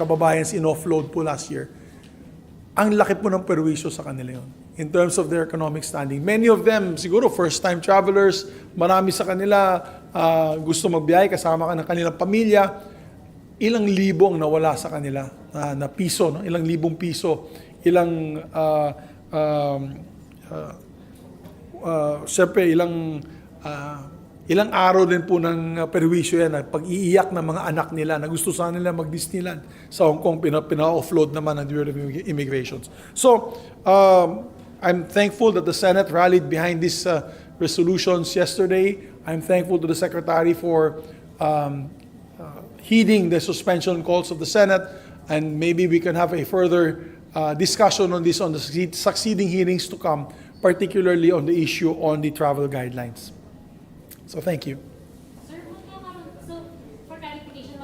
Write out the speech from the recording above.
kababayans in-offload po last year, ang laki po ng perwisyo sa kanila yun in terms of their economic standing. Many of them, siguro first-time travelers, marami sa kanila ah, gusto magbiyahe kasama ka ng kanilang pamilya. Ilang libo ang nawala sa kanila na, na piso, no? ilang libong piso, ilang ah, um, ah, uh, siyempre ilang ah, ilang araw din po ng uh, perwisyo yan pag-iiyak ng mga anak nila na gusto sana nila mag-Disneyland sa Hong Kong pina, pina-offload naman ng Bureau of Immig- Immigrations. So, um, I'm thankful that the Senate rallied behind these uh, resolutions yesterday. I'm thankful to the Secretary for um, uh, heeding the suspension calls of the Senate, and maybe we can have a further uh, discussion on this on the succeed- succeeding hearings to come, particularly on the issue on the travel guidelines. So thank you. Sir, so for clarification,